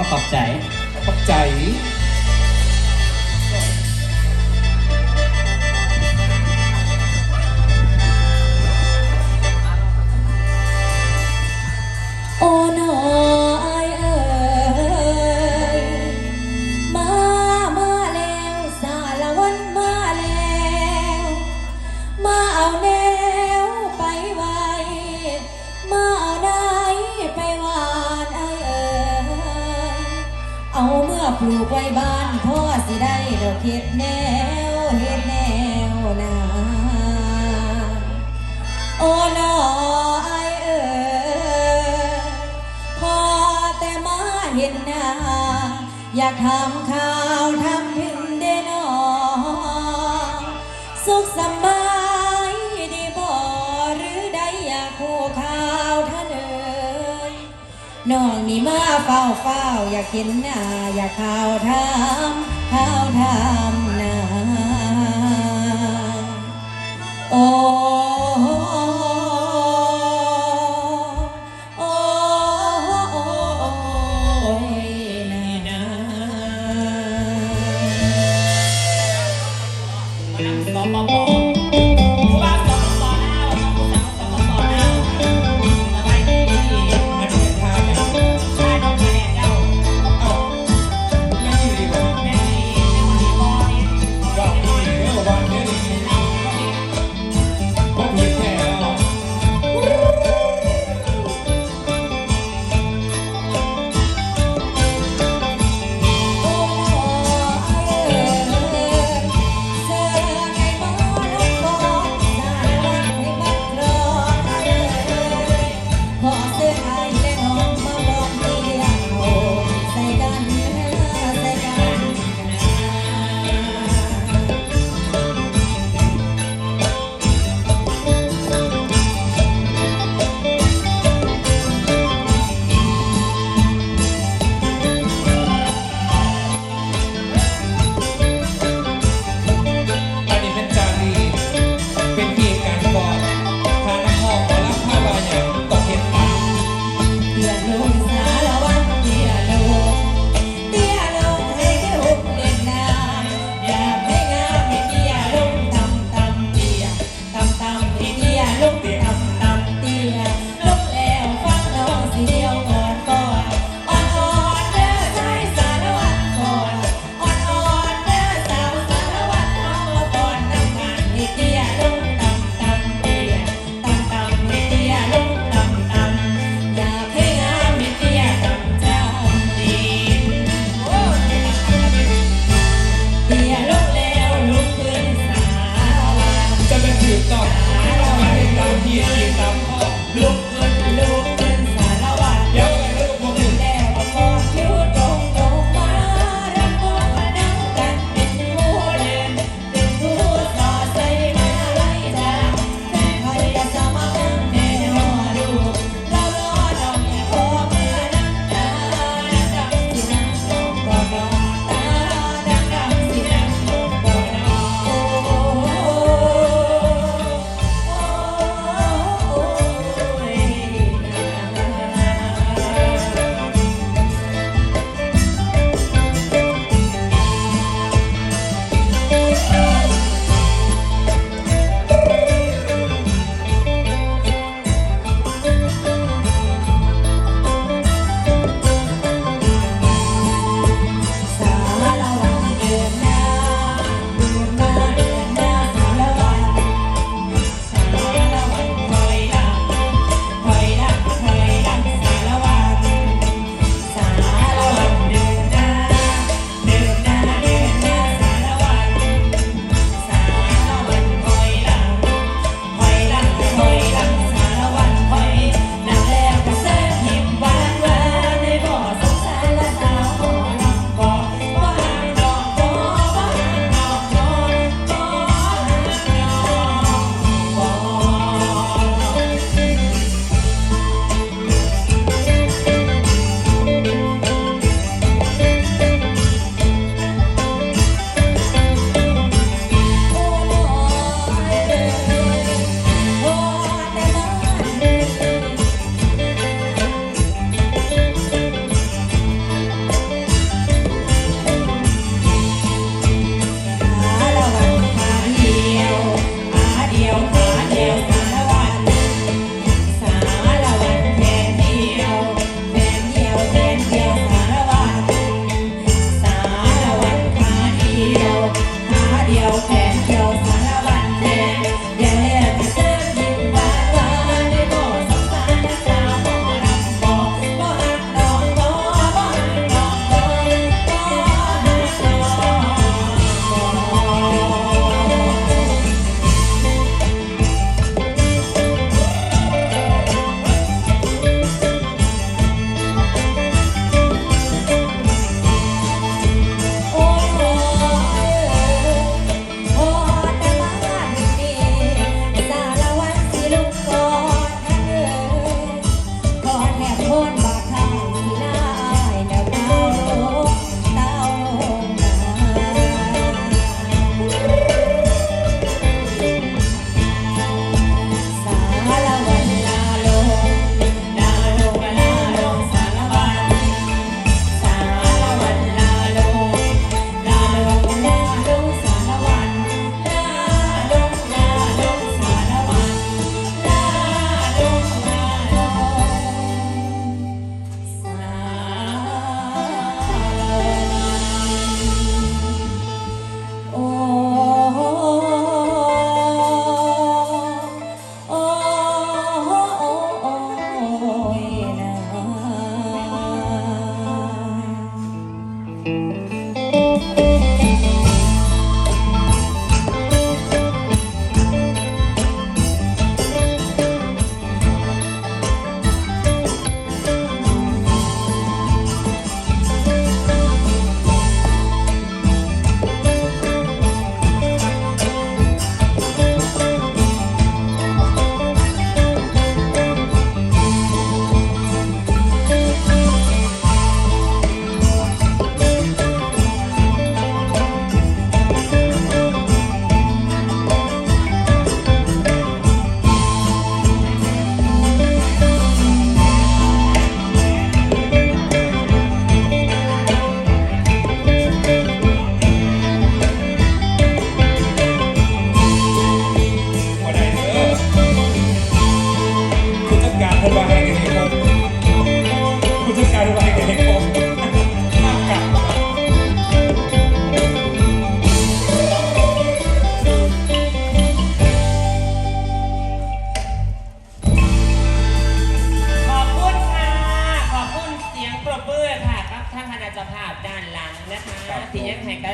ขอขอบใจ ขอบใจ เอาเมื่อปลูกไว้บ้านพ่อสิได้ดอกเห็ดแนวเห็ดแนวนาโอ้น้อเอ๋ยพอแต่มาเห็นหน้าอยากทำข่าวทำถึงได้นอสุขสำบาย น้องนี่มาเฝ้าเฝ้าอยากเห็นหน้าอยากข่าวทำข่าวทำหน้าโอ้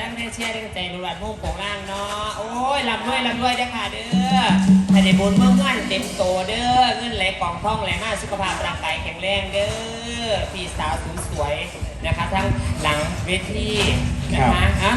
งแห่งกระดังแม่เชียร์ได้ใจรุนแรงมุ่งโป่งล่างเนาะ โอ้ยลำด้วยลำด้วยเด้อค่ะเด้อให้ได้บุญเมื่อเงินเต็มโตเด้อ เงินไหลกองท่องไหลมาสุขภาพร่างกายแข็งแรงเด้อ พี่สาวสวยๆนะคะ ทั้งหลังเวทีนะคะฮะ